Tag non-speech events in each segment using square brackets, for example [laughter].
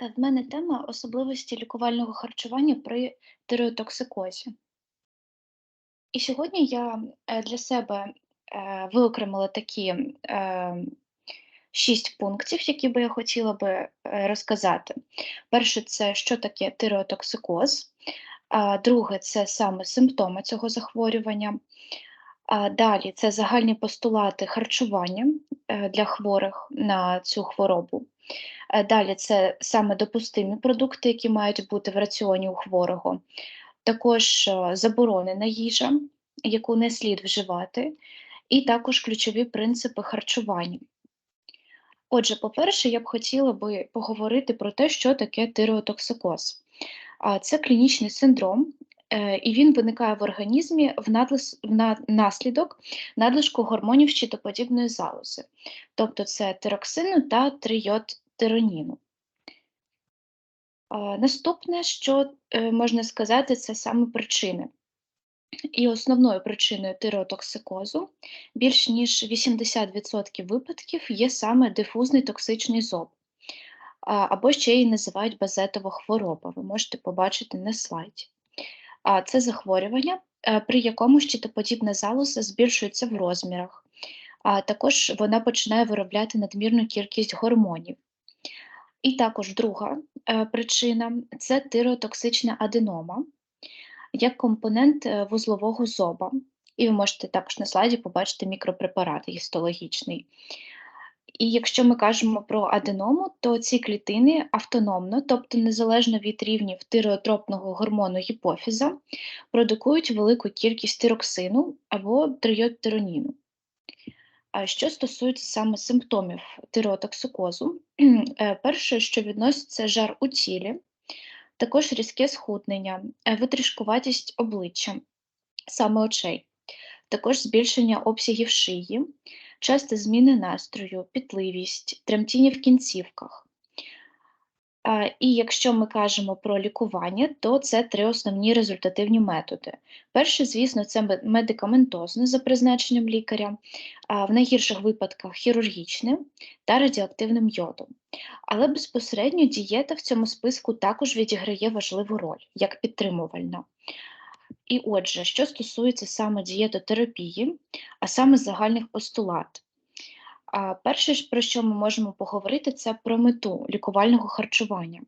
В мене тема особливості лікувального харчування при тиреотоксикозі. І сьогодні я е, для себе е, виокремила такі е, шість пунктів, які би я хотіла би розказати. Перше, це що таке тиреотоксикоз. Друге, це саме симптоми цього захворювання. Далі це загальні постулати харчування е, для хворих на цю хворобу. Е, Далі це саме допустимі продукти, які мають бути в раціоні у хворого. Також е, заборонена їжа, яку не слід вживати, і також ключові принципи харчування. Отже, по-перше, я б хотіла би поговорити про те, що таке тиреотоксикоз. Це клінічний синдром, і він виникає в організмі внаслідок надлишку гормонів щитоподібної залози, тобто це тироксину та трийодтироніну. Наступне, що е, можна сказати, це саме причини. І основною причиною тиреотоксикозу більш ніж 80% випадків є саме дифузний токсичний зоб, або ще її називають базетова хвороба. Ви можете побачити на слайді. Це захворювання, е, при якому щитоподібна залоза збільшується в розмірах, а також вона починає виробляти надмірну кількість гормонів. І також друга е, причина це тиреотоксична аденома як компонент е, вузлового зоба. І ви можете також на слайді побачити мікропрепарат гістологічний. І якщо ми кажемо про аденому, то ці клітини автономно, тобто незалежно від рівнів тиреотропного гормону гіпофіза, продукують велику кількість тироксину або трийодтироніну. А що стосується саме симптомів тиреотоксикозу, [clears throat] е, перше, що відноситься жар у тілі, також різке схуднення, е, витрішкуватість обличчя, саме очей, також збільшення обсягів шиї, часто зміни настрою, пітливість, тремтіння в кінцівках. І якщо ми кажемо про лікування, то це три основні результативні методи. Перше, звісно, це медикаментозне за призначенням лікаря, в найгірших випадках хірургічне та радіоактивним йодом. Але безпосередньо дієта в цьому списку також відіграє важливу роль, як підтримувальна. І отже, що стосується саме дієтотерапії, а саме загальних постулат. Перше, про що ми можемо поговорити, це про мету лікувального харчування.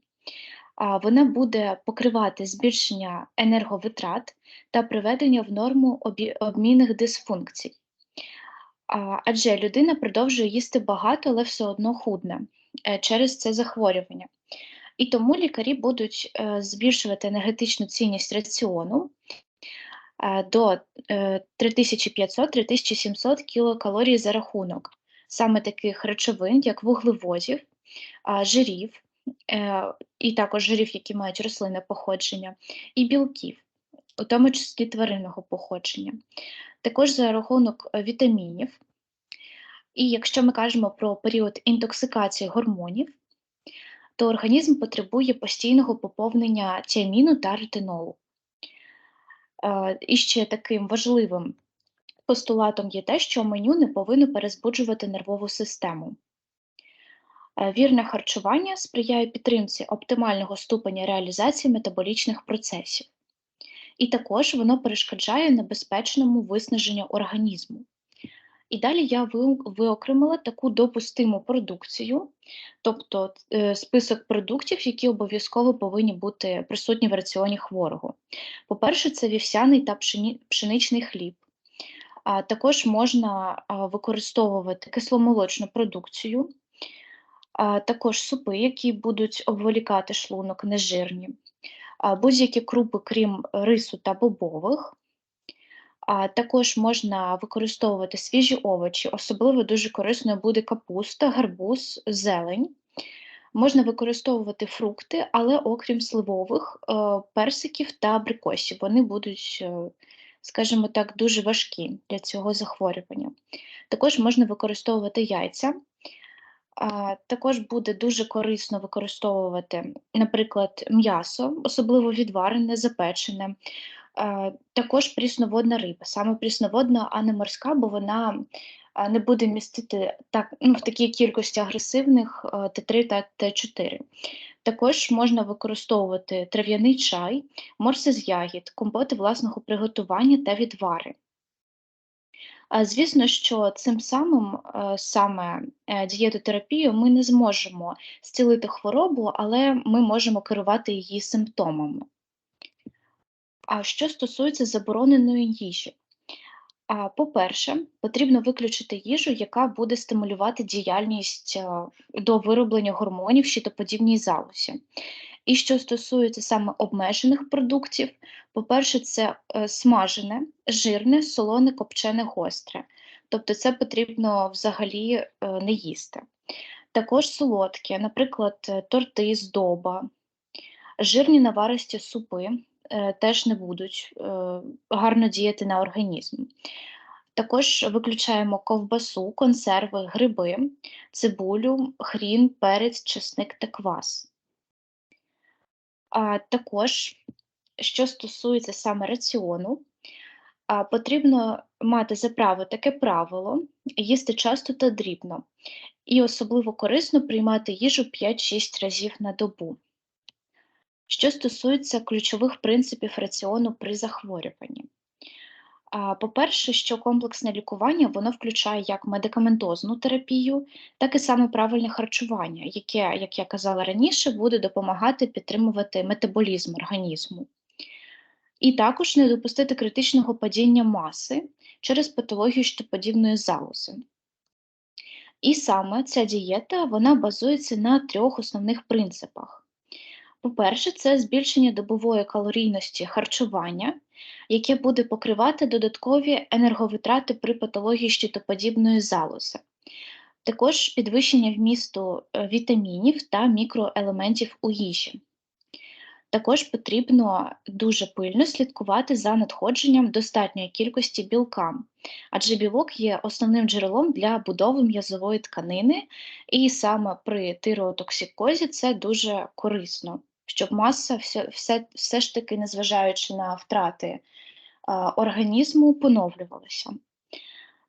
Вона буде покривати збільшення енерговитрат та приведення в норму обмінних дисфункцій. Адже людина продовжує їсти багато, але все одно худне е, через це захворювання. І тому лікарі будуть е, збільшувати енергетичну цінність раціону до 3500-3700 кілокалорій за рахунок саме таких речовин, як вуглеводів, жирів, е, і також жирів, які мають рослинне походження, і білків, у тому числі тваринного походження, також за рахунок е, вітамінів. І якщо ми кажемо про період інтоксикації гормонів, то організм потребує постійного поповнення тіаміну та ретинолу. Е, і ще таким важливим Постулатом є те, що меню не повинно перезбуджувати нервову систему. Е, вірне харчування сприяє підтримці оптимального ступеня реалізації метаболічних процесів, і також воно перешкоджає небезпечному виснаженню організму. І далі я виокремила таку допустиму продукцію, тобто е, список продуктів, які обов'язково повинні бути присутні в раціоні хворого. По-перше, це вівсяний та пшеничний хліб. Також можна використовувати кисломолочну продукцію, також супи, які будуть обволікати шлунок нежирні, будь-які крупи, крім рису та бобових. Також можна використовувати свіжі овочі, особливо дуже корисною буде капуста, гарбуз, зелень. Можна використовувати фрукти, але окрім сливових, е, персиків та абрикосів. Вони будуть е, скажімо так, дуже важкі для цього захворювання. Також можна використовувати яйця. Також буде дуже корисно використовувати, наприклад, м'ясо, особливо відварене, запечене, також прісноводна риба, саме прісноводна, а не морська, бо вона не буде містити так, ну, в такій кількості агресивних Т3 та Т4. Також можна використовувати трав'яний чай, морси з ягід, компоти власного приготування та відвари. Звісно, що цим самим е, саме е, дієтотерапією ми не зможемо зцілити хворобу, але ми можемо керувати її симптомами. А що стосується забороненої їжі, по-перше, потрібно виключити їжу, яка буде стимулювати діяльність до вироблення гормонів щитоподібній залозі. І що стосується саме обмежених продуктів, по-перше, це е, смажене, жирне, солоне, копчене, гостре. Тобто це потрібно взагалі е, не їсти. Також солодке, наприклад, е, торти, здоба, жирні наваристі супи теж не будуть е, гарно діяти на організм. Також виключаємо ковбасу, консерви, гриби, цибулю, хрін, перець, чесник та квас. А також, що стосується саме раціону, потрібно мати за право таке правило їсти часто та дрібно, і особливо корисно приймати їжу 5-6 разів на добу. Що стосується ключових принципів раціону при захворюванні. По-перше, що комплексне лікування воно включає як медикаментозну терапію, так і саме правильне харчування, яке, як я казала раніше, буде допомагати підтримувати метаболізм організму. І також не допустити критичного падіння маси через патологію щитоподібної залози. І саме ця дієта вона базується на трьох основних принципах. По-перше, це збільшення добової калорійності харчування, яке буде покривати додаткові енерговитрати при патології щитоподібної залози. Також підвищення вмісту е, вітамінів та мікроелементів у їжі. Також потрібно дуже пильно слідкувати за надходженням достатньої кількості білка, адже білок є основним джерелом для будови м'язової тканини, і саме при тиреотоксикозі це дуже корисно, щоб маса все, все, все ж таки, незважаючи на втрати організму, поновлювалася.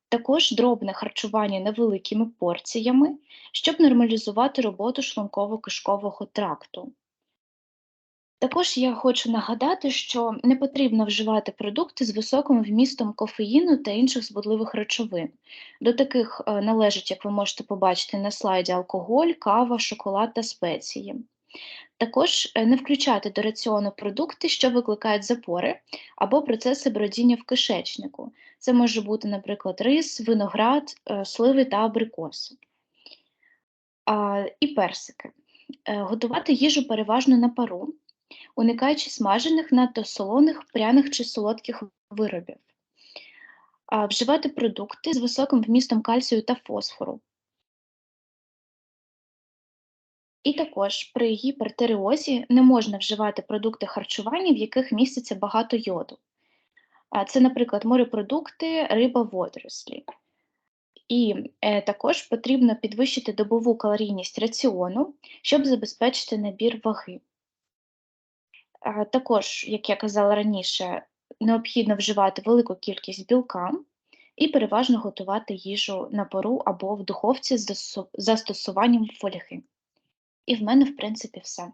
Також дробне харчування невеликими порціями, щоб нормалізувати роботу шлунково-кишкового тракту. Також я хочу нагадати, що не потрібно вживати продукти з високим вмістом кофеїну та інших збудливих речовин. До таких е, належать, як ви можете побачити на слайді, алкоголь, кава, шоколад та спеції. Також е, не включати до раціону продукти, що викликають запори або процеси бродіння в кишечнику. Це може бути, наприклад, рис, виноград, е, сливи та абрикоси. І персики. Готувати їжу переважно на пару, уникаючи смажених, надто солоних, пряних чи солодких виробів. Вживати продукти з високим вмістом кальцію та фосфору. І також при гіпертиреозі не можна вживати продукти харчування, в яких міститься багато йоду. Це, наприклад, морепродукти, риба, водорослі. І е, також потрібно підвищити добову калорійність раціону, щоб забезпечити набір ваги. Також, як я казала раніше, необхідно вживати велику кількість білка і переважно готувати їжу на пару або в духовці з застосуванням фольги. І в мене, в принципі, все.